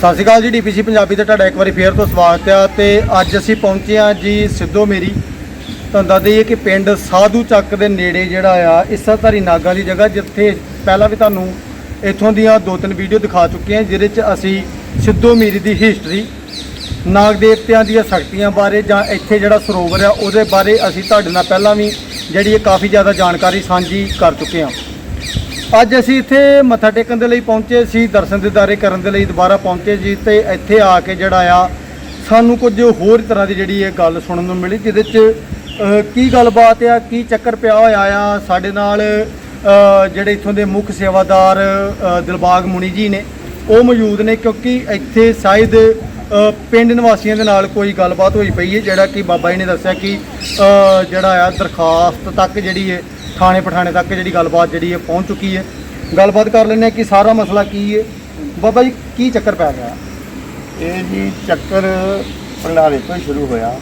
ਸਤਿ ਸ਼੍ਰੀ ਅਕਾਲ ਜੀ ਡੀਪੀਸੀ ਪੰਜਾਬੀ ਤੇ ਤੁਹਾਡਾ ਇੱਕ ਵਾਰੀ ਫੇਰ ਤੋਂ ਸਵਾਗਤ ਆ ਤੇ ਅੱਜ ਅਸੀਂ ਪਹੁੰਚੇ ਆ ਜੀ ਸਿੱਧੋ ਮੇਰੀ। ਤੁਹਾਨੂੰ ਦੱਸ ਦਈਏ ਕਿ ਪਿੰਡ ਸਾਧੂ ਚੱਕ ਦੇ ਨੇੜੇ ਜਿਹੜਾ ਆ ਇਸਾਧਾਰੀ ਨਾਗਾ ਦੀ ਜਗ੍ਹਾ, ਜਿੱਥੇ ਪਹਿਲਾਂ ਵੀ ਤੁਹਾਨੂੰ ਇੱਥੋਂ ਦੀਆਂ ਦੋ ਤਿੰਨ ਵੀਡੀਓ ਦਿਖਾ ਚੁੱਕੇ ਹਾਂ, ਜਿਹਦੇ 'ਚ ਅਸੀਂ ਸਿੱਧੋ ਮੇਰੀ ਦੀ ਹਿਸਟਰੀ ਨਾਗ ਦੇਵਤਿਆਂ ਦੀਆਂ ਸ਼ਕਤੀਆਂ ਬਾਰੇ ਜਾਂ ਇੱਥੇ ਜਿਹੜਾ ਸਰੋਵਰ ਆ, ਉਹਦੇ ਬਾਰੇ ਅਸੀਂ ਤੁਹਾਡੇ ਨਾਲ ਪਹਿਲਾਂ ਵੀ ਜਿਹੜੀ ਇਹ ਕਾਫੀ ਜ਼ਿਆਦਾ ਜਾਣਕਾਰੀ ਸਾਂਝੀ ਕਰ ਚੁੱਕੇ ਹਾਂ। ਅੱਜ ਅਸੀਂ ਇੱਥੇ ਮੱਥਾ ਟੇਕਣ ਦੇ ਲਈ ਪਹੁੰਚੇ ਸੀ ਦਰਸ਼ਨ ਦਿਦਾਰੇ ਕਰਨ ਦੇ ਲਈ ਦੁਬਾਰਾ ਪਹੁੰਚੇ ਜੀ ਤੇ ਇੱਥੇ ਆ ਕੇ ਜਿਹੜਾ ਆ, ਸਾਨੂੰ ਕੁਝ ਹੋਰ ਤਰ੍ਹਾਂ ਦੀ ਜਿਹੜੀ ਇਹ ਗੱਲ ਸੁਣਨ ਨੂੰ ਮਿਲੀ, ਜਿਹਦੇ 'ਚ ਕੀ ਗੱਲਬਾਤ ਆ, ਕੀ ਚੱਕਰ ਪਿਆ ਹੋਇਆ ਆ, ਸਾਡੇ ਨਾਲ ਜਿਹੜੇ ਇੱਥੋਂ ਦੇ ਮੁੱਖ ਸੇਵਾਦਾਰ ਦਿਲਬਾਗ ਮੁਨੀ ਜੀ ਨੇ, ਉਹ ਮੌਜੂਦ ਨੇ ਕਿਉਂਕਿ ਇੱਥੇ ਸ਼ਾਇਦ ਪਿੰਡ ਨਿਵਾਸੀਆਂ ਦੇ ਨਾਲ ਕੋਈ ਗੱਲਬਾਤ ਹੋਈ ਪਈ ਹੈ, ਜਿਹੜਾ ਕਿ ਬਾਬਾ ਜੀ ਨੇ ਦੱਸਿਆ ਕਿ ਜਿਹੜਾ ਆ ਦਰਖਾਸਤ ਤੱਕ ਜਿਹੜੀ ਹੈ ਥਾਣੇ ਪਠਾਣੇ ਤੱਕ ਜਿਹੜੀ ਗੱਲਬਾਤ ਜਿਹੜੀ ਹੈ ਪਹੁੰਚ ਚੁੱਕੀ ਹੈ। ਗੱਲਬਾਤ ਕਰ ਲੈਂਦੇ ਹਾਂ ਕਿ ਸਾਰਾ ਮਸਲਾ ਕੀ ਹੈ। ਬਾਬਾ ਜੀ, ਕੀ ਚੱਕਰ ਪੈ ਗਿਆ ਇਹ ਜੀ ਚੱਕਰ ਭੰਡਾਰੇ ਤੋਂ ਹੀ ਸ਼ੁਰੂ ਹੋਇਆ।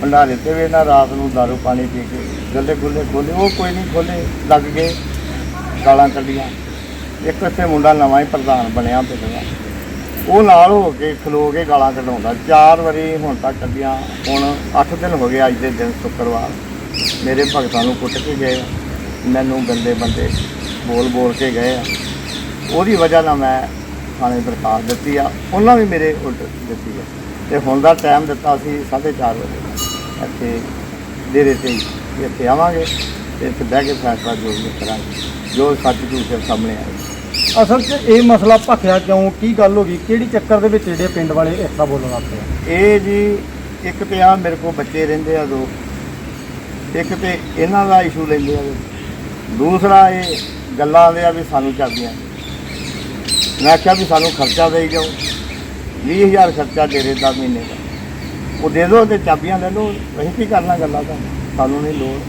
ਭੰਡਾਰੇ ਤੇ ਵੀ ਇਹਨਾਂ ਰਾਤ ਨੂੰ ਦਾਰੂ ਪਾਣੀ ਪੀ ਕੇ ਗੱਲੇ ਗੁੱਲੇ ਖੋਲੇ, ਉਹ ਕੋਈ ਨਹੀਂ ਖੋਲੇ, ਲੱਗ ਗਏ, ਗਾਲਾਂ ਕੱਢੀਆਂ। ਇੱਕ ਇੱਥੇ ਮੁੰਡਾ ਨਵਾਂ ਹੀ ਪ੍ਰਧਾਨ ਬਣਿਆ ਪਿੰਡ ਦਾ। ਉਹ ਨਾਲ ਹੋ ਕੇ ਖਲੋ ਕੇ ਗਾਲਾਂ ਕਢਾਉਂਦਾ। ਚਾਰ ਵਾਰੀ ਹੁਣ ਤੱਕ ਕੱਢੀਆਂ, ਹੁਣ 8 ਦਿਨ ਹੋ ਗਏ ਅੱਜ ਦੇ ਦਿਨ ਸ਼ੁੱਕਰਵਾਰ। ਮੇਰੇ ਭਗਤਾਂ ਨੂੰ ਕੁੱਟ ਕੇ ਗਏ। ਮੈਨੂੰ ਗੰਦੇ ਬੰਦੇ ਬੋਲ ਬੋਲ ਕੇ ਗਏ ਆ। ਉਹਦੀ ਵਜ੍ਹਾ ਨਾਲ ਮੈਂ ਥਾਣੇ ਦਰਖਾਸਤ ਦਿੱਤੀ ਆ। ਉਹਨਾਂ ਵੀ ਮੇਰੇ ਉਲਟ ਦਿੱਤੀ ਆ। ਤੇ ਹੁਣ ਦਾ ਟਾਈਮ ਦਿੱਤਾ ਸੀ 4:30 ਵਜੇ ਇੱਥੇ ਡੇਰੇ ਤੇ ਇੱਥੇ ਆਵਾਂਗੇ ਤੇ ਇੱਥੇ ਬਹਿ ਕੇ ਫੈਸਲਾ ਜੋ ਵੀ ਕਰਾਂਗੇ। ਜੋ ਸੱਚ ਝੂਠ ਸਾਹਮਣੇ ਆਏ। ਅਸਲ 'ਚ ਇਹ ਮਸਲਾ ਭਖਿਆ ਕਿਉਂ? ਕੀ ਗੱਲ ਹੋ ਗਈ? ਕਿਹੜੀ ਚੱਕਰ ਦੇ ਵਿੱਚ ਜਿਹੜੇ ਪਿੰਡ ਵਾਲੇ ਇਸ ਤਰ੍ਹਾਂ ਬੋਲਣ ਲੱਗ ਪਏ ਇਹ ਜੀ ਇੱਕ ਤੇ ਆ ਮੇਰੇ ਕੋਲ ਬੱਚੇ ਰਹਿੰਦੇ ਆ ਦੋ। ਇੱਕ ਤੇ ਇਹਨਾਂ ਦਾ ਇਸ਼ੂ ਲੈਂਦੇ ਆ ਦੂਸਰਾ ਇਹ ਗੱਲਾਂ ਦੇ ਆ ਵੀ ਸਾਨੂੰ ਚਾਬੀਆਂ ਮੈਂ ਕਿਹਾ ਵੀ ਸਾਨੂੰ ਖਰਚਾ ਦੇਈ ਜਾਓ 20000 ਖਰਚਾ ਡੇਰੇ ਦਾ ਮਹੀਨੇ ਦਾ। ਉਹ ਦੇ ਦਿਓ ਤੇ ਚਾਬੀਆਂ ਲੈ ਲਓ। ਅਸੀਂ ਕੀ ਕਰਨਾ ਗੱਲਾਂ ਦਾ? ਸਾਨੂੰ ਨਹੀਂ ਲੋੜ।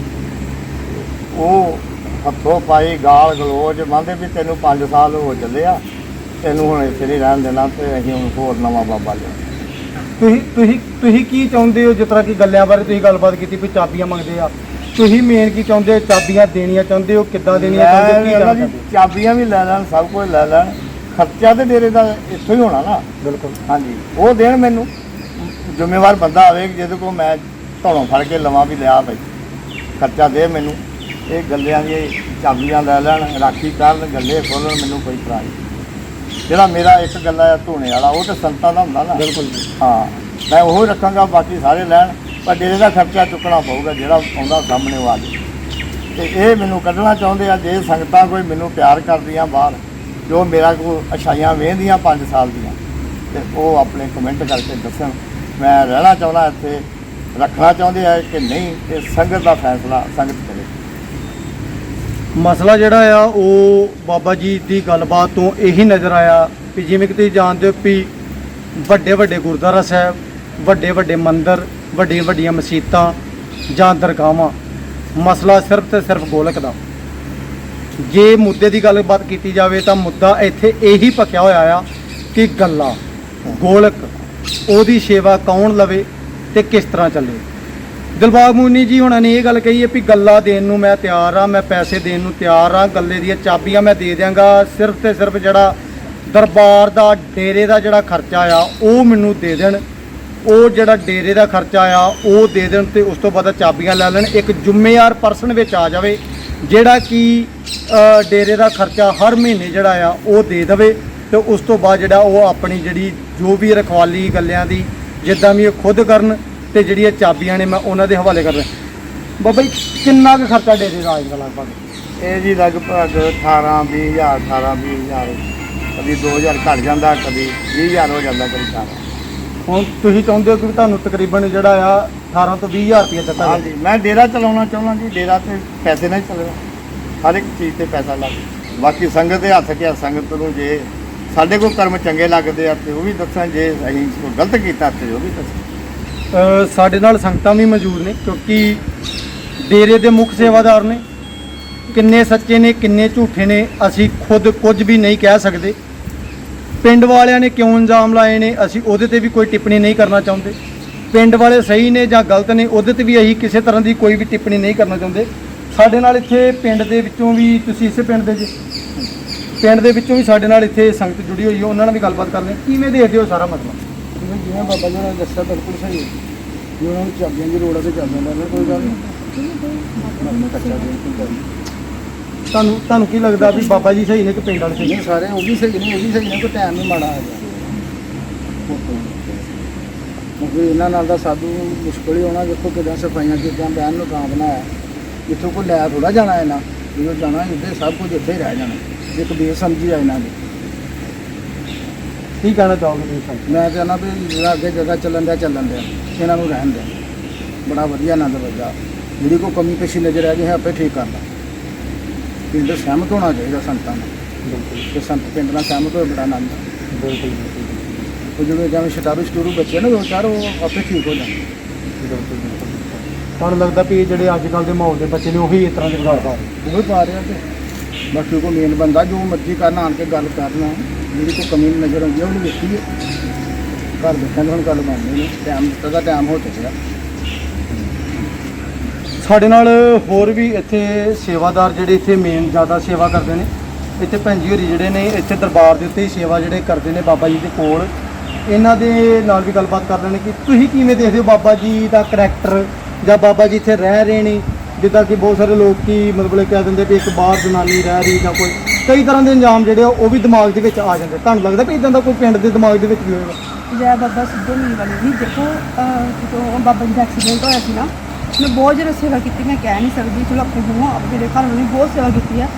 ਉਹ ਹੱਥੋਂ ਪਾਈ ਗਾਲ ਗਲੋਚ ਮੰਨਦੇ ਵੀ ਤੈਨੂੰ 5 ਸਾਲ ਹੋ ਚੱਲੇ ਆ। ਤੈਨੂੰ ਹੁਣ ਇੱਥੇ ਨਹੀਂ ਰਹਿਣ ਦੇਣਾ ਤੇ ਅਸੀਂ ਹੁਣ ਹੋਰ ਨਵਾਂ ਬਾਬਾ ਲਿਆ ਤੁਸੀਂ ਤੁਸੀਂ ਤੁਸੀਂ ਕੀ ਚਾਹੁੰਦੇ ਹੋ ਜਿਸ ਤਰ੍ਹਾਂ ਕਿ ਗੱਲਿਆਂ ਬਾਰੇ ਤੁਸੀਂ ਗੱਲਬਾਤ ਕੀਤੀ ਵੀ ਚਾਬੀਆਂ ਮੰਗਦੇ ਆ? ਤੁਸੀਂ ਮੇਨ ਕੀ ਚਾਹੁੰਦੇ ਹੋ? ਚਾਬੀਆਂ ਦੇਣੀਆਂ ਚਾਹੁੰਦੇ ਹੋ? ਕਿੱਦਾਂ ਦੇਣੀਆਂ ਚਾਹੁੰਦੇ ਹੋ? ਕੀ ਕਹਿੰਦਾ ਜੀ, ਚਾਬੀਆਂ ਵੀ ਲੈ ਲੈਣ ਸਭ ਕੁਝ ਲੈ ਲੈਣ। ਖਰਚਾ ਤੇ ਡੇਰੇ ਦਾ ਇੱਥੋਂ ਹੀ ਹੋਣਾ ਨਾ? ਬਿਲਕੁਲ। ਹਾਂਜੀ। ਉਹ ਦੇਣ ਮੈਨੂੰ। ਜ਼ਿੰਮੇਵਾਰ ਬੰਦਾ ਆਵੇ ਜਿਹਦੇ ਕੋਲ ਮੈਂ ਧੌਣੋਂ ਫੜ ਕੇ ਲਵਾਂ ਵੀ ਲਿਆ ਭਾਈ ਖਰਚਾ ਦੇ ਮੈਨੂੰ। ਇਹ ਗੱਲਿਆਂ ਦੀ ਚਾਬੀਆਂ ਲੈ ਲੈਣ ਰਾਖੀ ਕਰਨ ਗੱਲੇ ਖੋਲਣ ਮੈਨੂੰ ਕੋਈ ਨਹੀਂ। ਜਿਹੜਾ ਮੇਰਾ ਇੱਕ ਗੱਲਾ ਆ ਧੋਣੇ ਵਾਲਾ ਉਹ ਤੇ ਸੰਤਾਂ ਦਾ ਹੁੰਦਾ ਨਾ। ਬਿਲਕੁਲ। ਹਾਂ ਮੈਂ ਉਹ ਰੱਖਾਂਗਾ ਬਾਕੀ ਸਾਰੇ ਲੈਣ ਪਰ ਡੇਰੇ ਦਾ ਖਰਚਾ ਚੁੱਕਣਾ ਪਊਗਾ ਜਿਹੜਾ ਆਉਂਦਾ ਸਾਹਮਣੇ ਉਹ ਆ ਜੇ ਤੇ ਇਹ ਮੈਨੂੰ ਕੱਢਣਾ ਚਾਹੁੰਦੇ ਆ ਜੇ ਸੰਗਤਾਂ ਕੋਈ ਮੈਨੂੰ ਪਿਆਰ ਕਰਦੀਆਂ ਬਾਹਰ ਜੋ ਮੇਰਾ ਕੋ ਅਛਾਈਆਂ ਵੇਂਦੀਆਂ 5 ਸਾਲ ਦੀਆਂ ਤੇ ਉਹ ਆਪਣੇ ਕਮੈਂਟ ਕਰਕੇ ਦੱਸਣ ਮੈਂ ਰਹਿਣਾ ਚਾਹੁੰਦਾ ਇੱਥੇ ਰੱਖਣਾ ਚਾਹੁੰਦੇ ਆ ਕਿ ਨਹੀਂ ਇਹ ਸੰਗਤ ਦਾ ਫੈਸਲਾ ਸੰਗਤ ਕਰੇ। ਮਸਲਾ ਜਿਹੜਾ ਆ, ਉਹ ਬਾਬਾ ਜੀ ਦੀ ਗੱਲਬਾਤ ਤੋਂ ਇਹੀ ਨਜ਼ਰ ਆਇਆ ਵੀ ਜਿਵੇਂ ਕਿ ਤੁਸੀਂ ਜਾਣਦੇ ਹੋ ਵੀ ਵੱਡੇ ਵੱਡੇ ਗੁਰਦੁਆਰਾ ਸਾਹਿਬ, ਵੱਡੇ ਵੱਡੇ ਮੰਦਿਰ, ਵੱਡੀਆਂ ਵੱਡੀਆਂ ਮਸੀਤਾਂ ਜਾਂ ਦਰਗਾਹਾਂ। ਮਸਲਾ ਸਿਰਫ ਤੇ ਸਿਰਫ ਗੋਲਕ ਦਾ। ਜੇ ਮੁੱਦੇ ਦੀ ਗੱਲਬਾਤ ਕੀਤੀ ਜਾਵੇ ਤਾਂ ਮੁੱਦਾ ਇੱਥੇ ਇਹੀ ਪੱਕਿਆ ਹੋਇਆ ਆ ਕਿ ਗੱਲਾਂ, ਗੋਲਕ, ਉਹਦੀ ਸੇਵਾ ਕੌਣ ਲਵੇ ਤੇ ਕਿਸ ਤਰ੍ਹਾਂ ਚੱਲੇ। ਦਿਲਬਾਗ ਮੁਨੀ ਜੀ ਹੁਣਾਂ ਨੇ ਇਹ ਗੱਲ ਕਹੀ ਹੈ ਵੀ ਗੱਲਾਂ ਦੇਣ ਨੂੰ ਮੈਂ ਤਿਆਰ ਆ ਮੈਂ ਪੈਸੇ ਦੇਣ ਨੂੰ ਤਿਆਰ ਆ ਗੱਲੇ ਦੀਆਂ ਚਾਬੀਆਂ ਮੈਂ ਦੇ ਦਿਆਂਗਾ, ਸਿਰਫ ਤੇ ਸਿਰਫ ਜਿਹੜਾ ਦਰਬਾਰ ਦਾ, ਡੇਰੇ ਦਾ ਜਿਹੜਾ ਖਰਚਾ ਆ, ਉਹ ਮੈਨੂੰ ਦੇ ਦੇਣ। ਉਹ ਜਿਹੜਾ ਡੇਰੇ ਦਾ ਖਰਚਾ ਆ, ਉਹ ਦੇ ਦੇਣ ਤੇ ਉਸ ਤੋਂ ਬਾਅਦ ਚਾਬੀਆਂ ਲੈ ਲੈਣ। ਇੱਕ ਜ਼ਿੰਮੇਵਾਰ ਪਰਸਨ ਵਿੱਚ ਆ ਜਾਵੇ, ਜਿਹੜਾ ਕਿ ਡੇਰੇ ਦਾ ਖਰਚਾ ਹਰ ਮਹੀਨੇ ਜਿਹੜਾ ਆ, ਉਹ ਦੇ ਦੇਵੇ ਤੇ ਉਸ ਤੋਂ ਬਾਅਦ ਜਿਹੜਾ ਉਹ ਆਪਣੀ ਜਿਹੜੀ ਜੋ ਵੀ ਰਖਵਾਲੀ ਗੱਲਿਆਂ ਦੀ, ਜਿੱਦਾਂ ਵੀ ਉਹ ਖੁਦ ਕਰਨ ਤੇ ਜਿਹੜੀਆਂ ਚਾਬੀਆਂ ਨੇ ਮੈਂ ਉਹਨਾਂ ਦੇ ਹਵਾਲੇ ਕਰ ਰਿਹਾ। ਬਾਬਾ ਜੀ ਕਿੰਨਾ ਕੁ ਖਰਚਾ ਡੇਰੇ ਦਾ ਆਏਗਾ ਲਗਭਗ? ਇਹ ਜੀ ਲਗਭਗ 18 20000 18 20000 ਕਦੀ 2000 ਘਟ ਜਾਂਦਾ ਕਦੀ 20000 ਹੋ ਜਾਂਦਾ ਕਦੀ 18 ਹੁਣ ਤੁਸੀਂ ਚਾਹੁੰਦੇ ਹੋ ਕਿ ਤੁਹਾਨੂੰ ਤਕਰੀਬਨ ਜਿਹੜਾ ਆ 18 ਤੋਂ 20000 ਰੁਪਏ ਦਿੱਤਾ ਜਾਵੇ? ਹਾਂਜੀ ਮੈਂ ਡੇਰਾ ਚਲਾਉਣਾ ਚਾਹੁੰਦਾ ਜੀ ਡੇਰਾ ਤੇ ਪੈਸੇ ਨਹੀਂ ਚੱਲਣਾ। ਹਰ ਇੱਕ ਚੀਜ਼ ਤੇ ਪੈਸਾ ਲੱਗ ਬਾਕੀ ਸੰਗਤ ਦੇ ਹੱਥ ਕਿ ਸੰਗਤ ਨੂੰ ਜੇ ਸਾਡੇ ਕੋਲ ਕਰਮ ਚੰਗੇ ਲੱਗਦੇ ਆ ਤੇ ਉਹ ਵੀ ਦੱਸਾਂ ਜੇ ਅਸੀਂ ਕੋਈ ਗਲਤ ਕੀਤਾ ਤੇ ਉਹ ਵੀ ਦੱਸਾਂ। ਸਾਡੇ ਨਾਲ ਸੰਗਤਾਂ ਵੀ ਮੌਜੂਦ ਨੇ ਕਿਉਂਕਿ ਡੇਰੇ ਦੇ ਮੁੱਖ ਸੇਵਾਦਾਰ ਨੇ। ਕਿੰਨੇ ਸੱਚੇ ਨੇ, ਕਿੰਨੇ ਝੂਠੇ ਨੇ, ਅਸੀਂ ਖੁਦ ਕੁਝ ਵੀ ਨਹੀਂ ਕਹਿ ਸਕਦੇ। ਪਿੰਡ ਵਾਲਿਆਂ ਨੇ ਕਿਉਂ ਇਲਜ਼ਾਮ ਲਾਏ ਨੇ, ਅਸੀਂ ਉਹਦੇ ਤੇ ਵੀ ਕੋਈ ਟਿੱਪਣੀ ਨਹੀਂ ਕਰਨਾ ਚਾਹੁੰਦੇ। ਪਿੰਡ ਵਾਲੇ ਸਹੀ ਨੇ ਜਾਂ ਗਲਤ ਨੇ, ਉਹਦੇ ਤੇ ਵੀ ਅਸੀਂ ਕਿਸੇ ਤਰ੍ਹਾਂ ਦੀ ਕੋਈ ਵੀ ਟਿੱਪਣੀ ਨਹੀਂ ਕਰਨਾ ਚਾਹੁੰਦੇ। ਸਾਡੇ ਨਾਲ ਇੱਥੇ ਪਿੰਡ ਦੇ ਵਿੱਚੋਂ ਵੀ, ਤੁਸੀਂ ਇਸੇ ਪਿੰਡ ਦੇ ਜੀ? ਪਿੰਡ ਦੇ ਵਿੱਚੋਂ ਵੀ ਸਾਡੇ ਨਾਲ ਇੱਥੇ ਸੰਗਤ ਜੁੜੀ ਹੋਈ ਹੈ, ਉਹਨਾਂ ਨਾਲ ਵੀ ਗੱਲਬਾਤ ਕਰਦੇ ਹਾਂ ਕਿਵੇਂ ਦੇਖਦੇ ਹੋ ਸਾਰਾ ਮਸਲਾ ਜਿਵੇਂ ਜਿਵੇਂ ਬਾਬਾ ਜੀ ਨੇ ਦੱਸਿਆ ਬਿਲਕੁਲ ਸਹੀ ਹੈ। ਜੇ ਉਹਨਾਂ ਨੂੰ ਚਾਬੀਆਂ ਦੀ ਹੈ ਤੇ ਲੈ ਲੈਣ ਕੋਈ ਗੱਲ ਨਹੀਂ। ਕੱਚਾ ਕੋਈ ਗੱਲ ਨਹੀਂ। ਤੁਹਾਨੂੰ ਤੁਹਾਨੂੰ ਕੀ ਲੱਗਦਾ ਵੀ ਬਾਬਾ ਜੀ ਸਹੀ ਨੇ ਕਿ ਪਿੰਡ ਵਾਲੇ ਸਹੀ ਨੇ? ਸਾਰੇ ਉਹ ਵੀ ਸਹੀ ਨੇ ਇਹ ਵੀ ਸਹੀ ਨੇ ਕੋਈ ਟਾਈਮ ਨਹੀਂ ਮਾੜਾ ਆ ਗਿਆ। ਕਿਉਂਕਿ ਇਹਨਾਂ ਨਾਲ ਦਾ ਸਾਧੂ ਮੁਸ਼ਕਲ ਹੀ ਹੋਣਾ ਦੇਖੋ ਕਿਦਾਂ ਸਫਾਈਆਂ ਕਿਦਾਂ ਬਹਿਣ ਨੂੰ ਥਾਂ ਬਣਾਇਆ ਇੱਥੋਂ ਕੋਈ ਲੈ ਥੋੜਾ ਜਾਣਾ ਇਹਨਾਂ ਜਦੋਂ ਜਾਣਾ ਇੱਥੇ ਸਭ ਕੁਝ ਇੱਥੇ ਹੀ ਰਹਿ ਜਾਣਾ। ਇੱਕ ਬੇਸਮਝੀ ਆ ਇਹਨਾਂ ਦੀ। ਕੀ ਕਹਿਣਾ ਚਾਹੋਗੇ ਤੁਸੀਂ ਸਾਨੂੰ ਮੈਂ ਚਾਹੁੰਦਾ ਵੀ ਜਿਹੜਾ ਅੱਗੇ ਜਗ੍ਹਾ ਚੱਲਣ ਦਿਆ ਚੱਲਣ ਦਿਆ ਇਹਨਾਂ ਨੂੰ ਰਹਿਣ ਦੇ। ਬੜਾ ਵਧੀਆ ਆਨੰਦ ਵੱਜਾ ਜਿਹੜੀ ਕੋਈ ਕਮੀ ਪੇਸ਼ੀ ਨਜ਼ਰ ਆ ਗਈ ਹੈ ਆਪੇ ਠੀਕ ਕਰਨਾ ਪਿੰਡ ਸਹਿਮਤ ਹੋਣਾ ਚਾਹੀਦਾ ਸੰਤਾਂ ਨਾਲ। ਬਿਲਕੁਲ। ਤੇ ਸੰਤ ਪਿੰਡ ਨਾਲ ਸਹਿਮਤ ਹੋਏ ਬੜਾ ਆਨੰਦ। ਆ। ਬਿਲਕੁਲ। ਉਹ ਜਿਹੜੇ ਜਿਵੇਂ ਸ਼ਟਾਰੂ ਸਟੂਰੂ ਬੱਚੇ ਨੇ ਉਹ ਚਾਰ ਉਹ ਆਪੇ ਠੀਕ ਹੋ ਜਾਣਗੇ ਬਿਲਕੁਲ ਤੁਹਾਨੂੰ ਲੱਗਦਾ ਵੀ ਇਹ ਜਿਹੜੇ ਅੱਜ ਕੱਲ ਦੇ ਮਾਹੌਲ ਦੇ ਬੱਚੇ ਨੇ ਉਹੀ ਇਸ ਤਰ੍ਹਾਂ ਦੇ ਵਿਗਾੜ ਪਾ ਰਹੇ ਉਹ ਵੀ ਪਾ ਰਿਹਾ ਤੇ। ਬਾਕੀ ਕੋਈ ਮੇਨ ਬੰਦਾ ਜੋ ਮਰਜ਼ੀ ਕਰਨ ਆਣ ਕੇ ਗੱਲ ਕਰਨਾ। ਜਿਹੜੀ ਕੋਈ ਕਮੀ ਨਜ਼ਰ ਆਉਂਦੀ ਹੈ ਉਹਨੂੰ ਵੇਖੀਏ ਘਰ ਬੈਠਿਆਂ ਦੇਖਾਂ ਹੁਣ ਗੱਲ ਬਣਨੀ ਨੇ ਟਾਈਮ ਦਿੱਤਾ ਦਾ ਟਾਈਮ ਹੋ ਚੁੱਕਿਆ। ਸਾਡੇ ਨਾਲ ਹੋਰ ਵੀ ਇੱਥੇ ਸੇਵਾਦਾਰ ਜਿਹੜੇ ਇੱਥੇ ਮੇਨ ਜ਼ਿਆਦਾ ਸੇਵਾ ਕਰਦੇ ਨੇ, ਇੱਥੇ ਭੈਣ ਜੀ ਹੋਰੀ ਜਿਹੜੇ ਨੇ, ਇੱਥੇ ਦਰਬਾਰ ਦੇ ਉੱਤੇ ਹੀ ਸੇਵਾ ਜਿਹੜੇ ਕਰਦੇ ਨੇ ਬਾਬਾ ਜੀ ਦੇ ਕੋਲ। ਇਹਨਾਂ ਦੇ ਨਾਲ ਵੀ ਗੱਲਬਾਤ ਕਰਦੇ ਨੇ ਕਿ ਤੁਸੀਂ ਕਿਵੇਂ ਦੇਖਦੇ ਹੋ ਬਾਬਾ ਜੀ ਦਾ ਕਰੈਕਟਰ ਜਾਂ ਬਾਬਾ ਜੀ ਇੱਥੇ ਰਹਿ ਰਹੇ ਨੇ, ਜਿੱਦਾਂ ਕਿ ਬਹੁਤ ਸਾਰੇ ਲੋਕ ਕੀ ਮਤਲਬ ਕਹਿ ਦਿੰਦੇ ਵੀ ਇੱਕ ਬਾਹਰ ਜਨਾਨੀ ਰਹਿ ਰਹੀ ਜਾਂ ਕੋਈ ਕਈ ਤਰ੍ਹਾਂ ਦੇ ਇੰਜਾਮ ਜਿਹੜੇ ਆ, ਉਹ ਵੀ ਦਿਮਾਗ ਦੇ ਵਿੱਚ ਆ ਜਾਂਦੇ। ਤੁਹਾਨੂੰ ਲੱਗਦਾ ਵੀ ਇਦਾਂ ਦਾ ਕੋਈ ਪਿੰਡ ਦੇ ਦਿਮਾਗ ਦੇ ਵਿੱਚ ਵੀ ਹੋਏਗਾ? ਜੈ ਬਾਬਾ ਸਿੱਧੂ ਮੀਰ ਜੀ, ਦੇਖੋ ਜਦੋਂ ਬਾਬਾ ਜੀ ਦਾ ਐਕਸੀਡੈਂਟ ਹੋਇਆ ਸੀ ਨਾ, ਮੈਂ ਬਹੁਤ ਜ਼ਿਆਦਾ ਸੇਵਾ ਕੀਤੀ, ਮੈਂ ਕਹਿ ਨਹੀਂ ਸਕਦੀ, ਚਲੋ ਆਪਣੇ ਮੂੰਹੋਂ ਆਪ ਮੇਰੇ ਘਰ ਵਾਲੇ ਨੇ ਬਹੁਤ ਸੇਵਾ ਕੀਤੀ ਹੈ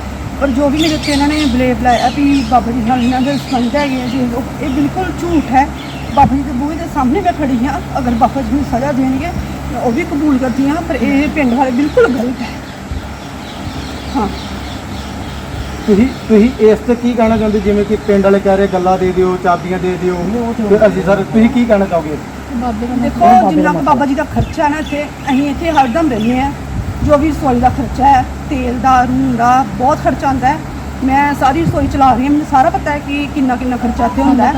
ਪਰ ਜੋ ਵੀ ਮੇਰੇ ਉੱਤੇ ਇਹਨਾਂ ਨੇ ਬਲੇਮ ਲਾਇਆ ਵੀ ਬਾਬਾ ਜੀ ਨਾਲ ਇਹਨਾਂ ਦੇ ਸੰਬੰਧ ਹੈਗੇ ਆ, ਜੀ ਉਹ- ਇਹ ਬਿਲਕੁਲ ਝੂਠ ਹੈ। ਬਾਬਾ ਜੀ ਦੇ ਬੂਹੇ ਦੇ ਸਾਹਮਣੇ ਮੈਂ ਖੜੀ ਹਾਂ ਅਗਰ ਬਾਬਾ ਜੀ ਨੂੰ ਸਜ਼ਾ ਦੇਣਗੇ ਮੈਂ ਉਹ ਵੀ ਕਬੂਲ ਕਰਦੀ ਹਾਂ ਪਰ ਇਹ ਪਿੰਡ ਵਾਲੇ ਬਿਲਕੁਲ ਗਲਤ ਹੈ। ਹਾਂ। ਤੁਸੀਂ ਤੁਸੀਂ ਇਸ ਤੇ ਕੀ ਕਹਿਣਾ ਚਾਹੁੰਦੇ? ਜਿਵੇਂ ਕਿ ਪਿੰਡ ਵਾਲੇ ਕਹਿ ਰਹੇ ਗੱਲਾਂ ਦੇ ਦਿਓ ਚਾਬੀਆਂ ਦੇ ਦਿਓ। ਤੇ ਅਸੀਂ ਸਰ ਤੁਸੀਂ ਕੀ ਕਹਿਣਾ ਚਾਹੋਗੇ? ਦੇਖੋ ਜਿੰਨਾ ਕੁ ਬਾਬਾ ਜੀ ਦਾ ਖਰਚਾ ਹੈ ਨਾ ਇੱਥੇ ਅਸੀਂ ਇੱਥੇ ਹਰਦਮ ਰਹਿੰਦੇ ਆ ਜੋ ਵੀ ਰਸੋਈ ਦਾ ਖਰਚਾ ਹੈ ਤੇਲ ਦਾ ਰੂੰ ਦਾ ਬਹੁਤ ਖਰਚਾ ਆਉਂਦਾ ਹੈ। ਮੈਂ ਸਾਰੀ ਰਸੋਈ ਚਲਾ ਰਹੀ ਹਾਂ। ਮੈਨੂੰ ਸਾਰਾ ਪਤਾ ਹੈ ਕਿ ਕਿੰਨਾ ਕਿੰਨਾ ਖਰਚਾ ਇੱਥੇ ਹੁੰਦਾ ਹੈ।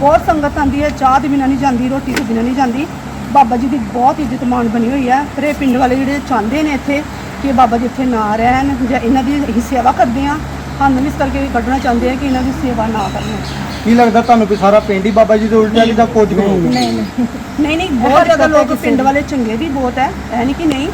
ਬਹੁਤ ਸੰਗਤ ਆਉਂਦੀ ਹੈ। ਚਾਹ ਦੇ ਬਿਨਾਂ ਨਹੀਂ ਜਾਂਦੀ ਰੋਟੀ ਤੋਂ ਬਿਨਾਂ ਨਹੀਂ ਜਾਂਦੀ। ਬਾਬਾ ਜੀ ਦੀ ਬਹੁਤ ਇੱਜ਼ਤ ਮਾਣ ਬਣੀ ਹੋਈ ਹੈ। ਪਰ ਇਹ ਪਿੰਡ ਵਾਲੇ ਜਿਹੜੇ ਚਾਹੁੰਦੇ ਨੇ ਇੱਥੇ ਕਿ ਬਾਬਾ ਜੀ ਇੱਥੇ ਨਾ ਰਹਿਣ ਜਾਂ ਇਹਨਾਂ ਦੀ ਅਸੀਂ ਸੇਵਾ ਕਰਦੇ ਹਾਂ। ਸਾਨੂੰ ਵੀ ਇਸ ਕਰਕੇ ਕੱਢਣਾ ਚਾਹੁੰਦੇ ਆ ਕਿ ਇਹਨਾਂ ਦੀ ਸੇਵਾ ਨਾ ਕਰਨ। ਕੀ ਲੱਗਦਾ ਤੁਹਾਨੂੰ ਵੀ ਸਾਰਾ ਪਿੰਡ ਹੀ ਬਾਬਾ ਜੀ ਦੇ ਉਲਟਿਆ ਕਿ ਜਾਂ ਕੁਝ ਵੀ ਹੋਊਗਾ? ਨਹੀਂ ਨਹੀਂ। ਨਹੀਂ ਨਹੀਂ ਬਹੁਤ ਜ਼ਿਆਦਾ ਲੋਕ ਪਿੰਡ ਵਾਲੇ ਚੰਗੇ ਵੀ ਬਹੁਤ ਹੈ ਐ ਨਹੀਂ ਕਿ ਨਹੀਂ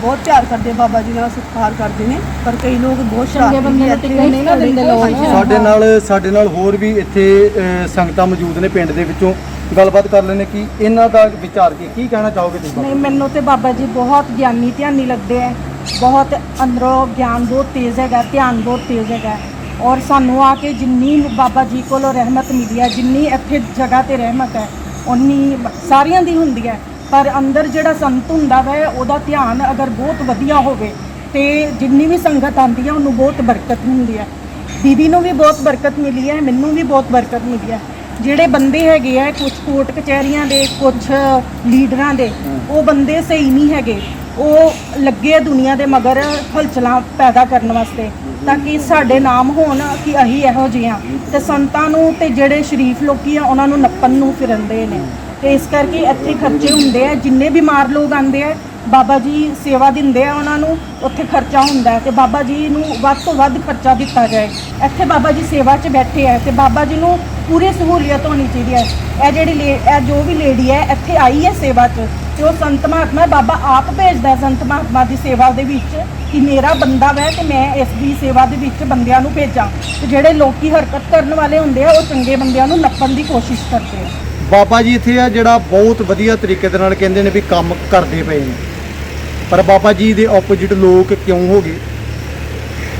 ਬਹੁਤ ਪਿਆਰ ਕਰਦੇ ਆ ਬਾਬਾ ਜੀ ਨਾਲ ਸਤਿਕਾਰ ਕਰਦੇ ਨੇ ਪਰ ਕਈ ਲੋਕ ਬਹੁਤ ਸ਼ਰਾਰਤੀ ਬੰਦੇ ਨੂੰ ਟਿਕਣ ਨਹੀਂ ਨਾ ਦਿੰਦੇ ਲੋਕ। ਸਾਡੇ ਨਾਲ ਸਾਡੇ ਨਾਲ ਹੋਰ ਵੀ ਇੱਥੇ ਅਹ, ਸੰਗਤਾਂ ਮੌਜੂਦ ਨੇ ਪਿੰਡ ਦੇ ਵਿੱਚੋਂ। ਗੱਲਬਾਤ ਕਰ ਲੈਣੇ ਕਿ ਇਹਨਾਂ ਦਾ ਵਿਚਾਰ ਕੀ ਕੀ ਕਹਿਣਾ ਚਾਹੋਗੇ ਤੁਸੀਂ ਨਹੀਂ ਮੈਨੂੰ ਤੇ ਬਾਬਾ ਜੀ ਬਹੁਤ ਗਿਆਨੀ ਧਿਆਨੀ ਲੱਗਦੇ ਹੈ ਬਹੁਤ ਅੰਦਰੋਂ ਗਿਆਨ ਬਹੁਤ ਤੇਜ਼ ਹੈਗਾ ਧਿਆਨ ਬਹੁਤ ਤੇਜ਼ ਹੈਗਾ। ਔਰ ਸਾਨੂੰ ਆ ਕੇ ਜਿੰਨੀ ਬਾਬਾ ਜੀ ਕੋਲੋਂ ਰਹਿਮਤ ਮਿਲੀ ਹੈ ਜਿੰਨੀ ਇੱਥੇ ਜਗ੍ਹਾ ਤੇ ਰਹਿਮਤ ਹੈ ਉਨੀ ਸਾਰਿਆਂ ਦੀ ਹੁੰਦੀ ਹੈ। ਪਰ ਅੰਦਰ ਜਿਹੜਾ ਸੰਤ ਹੁੰਦਾ ਵਾ ਉਹਦਾ ਧਿਆਨ ਅਗਰ ਬਹੁਤ ਵਧੀਆ ਹੋਵੇ ਤੇ ਜਿੰਨੀ ਵੀ ਸੰਗਤ ਆਉਂਦੀ ਹੈ ਉਹਨੂੰ ਬਹੁਤ ਬਰਕਤ ਹੁੰਦੀ ਹੈ। ਦੀਦੀ ਨੂੰ ਵੀ ਬਹੁਤ ਬਰਕਤ ਮਿਲੀ ਹੈ ਮੈਨੂੰ ਵੀ ਬਹੁਤ ਬਰਕਤ ਮਿਲੀ ਹੈ। ਜਿਹੜੇ ਬੰਦੇ ਹੈਗੇ ਆ ਕੁਝ ਕੋਰਟ ਕਚਹਿਰੀਆਂ ਦੇ ਕੁਝ ਲੀਡਰਾਂ ਦੇ ਉਹ ਬੰਦੇ ਸਹੀ ਨਹੀਂ ਹੈਗੇ। ਉਹ ਲੱਗੇ ਆ ਦੁਨੀਆ ਦੇ ਮਗਰ ਹਲਚਲਾਂ ਪੈਦਾ ਕਰਨ ਵਾਸਤੇ, ਤਾਂ ਕਿ ਸਾਡੇ ਨਾਮ ਹੋਣ ਕਿ ਅਸੀਂ ਇਹੋ ਜਿਹੇ ਹਾਂ। ਤੇ ਸੰਤਾਂ ਨੂੰ ਤੇ ਜਿਹੜੇ ਸ਼ਰੀਫ ਲੋਕੀ ਆ, ਉਹਨਾਂ ਨੂੰ ਨੱਪਣ ਨੂੰ ਫਿਰੰਦੇ ਨੇ। ਤੇ ਇਸ ਕਰਕੇ ਇੱਥੇ ਖਰਚੇ ਹੁੰਦੇ ਆ, ਜਿੰਨੇ ਬਿਮਾਰ ਲੋਕ ਆਉਂਦੇ ਆ, ਬਾਬਾ ਜੀ ਸੇਵਾ ਦਿੰਦੇ ਆ ਉਹਨਾਂ ਨੂੰ, ਉੱਥੇ ਖਰਚਾ ਹੁੰਦਾ ਹੈ। ਤੇ ਬਾਬਾ ਜੀ ਨੂੰ ਵੱਧ ਤੋਂ ਵੱਧ ਖਰਚਾ ਦਿੱਤਾ ਜਾਏ। ਇੱਥੇ ਬਾਬਾ ਜੀ ਸੇਵਾ 'ਚ ਬੈਠੇ ਆ ਤੇ ਬਾਬਾ ਜੀ ਨੂੰ ਪੂਰੀ ਸਹੂਲੀਅਤ ਹੋਣੀ ਚਾਹੀਦੀ ਹੈ। ਇਹ ਜਿਹੜੀ ਲੇ- ਇਹ ਜੋ ਵੀ ਲੇਡੀ ਹੈ, ਇੱਥੇ ਆਈ ਹੈ ਸੇਵਾ 'ਚ। ਤੇ ਉਹ ਸੰਤ ਮਹਾਤਮਾ ਬਾਬਾ ਆਪ ਭੇਜਦਾ ਸੰਤ ਮਹਾਤਮਾ ਦੀ ਸੇਵਾ ਦੇ ਵਿੱਚ ਕਿ ਮੇਰਾ ਬੰਦਾ ਵੈ ਤੇ ਮੈਂ ਇਸ ਦੀ ਸੇਵਾ ਦੇ ਵਿੱਚ ਬੰਦਿਆਂ ਨੂੰ ਭੇਜਾਂ। ਤੇ ਜਿਹੜੇ ਲੋਕੀ ਹਰਕਤ ਕਰਨ ਵਾਲੇ ਹੁੰਦੇ ਆ, ਉਹ ਚੰਗੇ ਬੰਦਿਆਂ ਨੂੰ ਨੱਪਣ ਦੀ ਕੋਸ਼ਿਸ਼ ਕਰਦੇ ਆ। ਬਾਬਾ ਜੀ, ਇੱਥੇ ਆ ਜਿਹੜਾ ਬਹੁਤ ਵਧੀਆ ਤਰੀਕੇ ਦੇ ਨਾਲ ਕਹਿੰਦੇ ਨੇ ਵੀ ਕੰਮ ਕਰਦੇ ਪਏ ਨੇ। ਪਰ ਬਾਬਾ ਜੀ ਦੇ ਆਪੋਜੀਟ ਲੋਕ ਕਿਉਂ ਹੋ ਗਏ?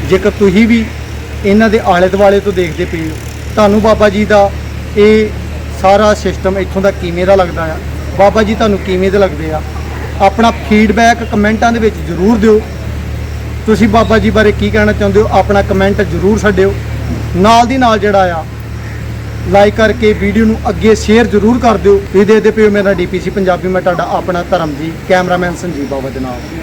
ਜੇਕਰ ਤੁਸੀਂ ਵੀ ਇਹਨਾਂ ਦੇ ਆਲੇ ਦੁਆਲੇ ਤੋਂ ਦੇਖਦੇ ਪਏ ਹੋ, ਤੁਹਾਨੂੰ ਬਾਬਾ ਜੀ ਦਾ ਇਹ ਸਾਰਾ ਸਿਸਟਮ ਇੱਥੋਂ ਦਾ ਕਿਵੇਂ ਦਾ ਲੱਗਦਾ ਆ? ਬਾਬਾ ਜੀ ਤੁਹਾਨੂੰ ਕਿਵੇਂ ਦੇ ਲੱਗਦੇ ਆ? ਆਪਣਾ ਫੀਡਬੈਕ ਕਮੈਂਟਾਂ ਦੇ ਵਿੱਚ ਜ਼ਰੂਰ ਦਿਓ। ਤੁਸੀਂ ਬਾਬਾ ਜੀ ਬਾਰੇ ਕੀ ਕਹਿਣਾ ਚਾਹੁੰਦੇ ਹੋ? ਆਪਣਾ ਕਮੈਂਟ ਜ਼ਰੂਰ ਛੱਡਿਓ। ਨਾਲ ਦੀ ਨਾਲ ਜਿਹੜਾ ਆ ਲਾਈਕ ਕਰਕੇ ਵੀਡੀਓ ਨੂੰ ਅੱਗੇ ਸ਼ੇਅਰ ਜ਼ਰੂਰ ਕਰ ਦਿਓ। ਤੁਸੀਂ ਦੇਖਦੇ ਪਿਓ ਮੇਰਾ ਡੀਪੀਸੀ ਪੰਜਾਬੀ, ਮੈਂ ਤੁਹਾਡਾ ਆਪਣਾ ਧਰਮ ਜੀ ਕੈਮਰਾਮੈਨ ਸੰਜੀਵ ਬਾਬਾ ਦੇ ਨਾਲ।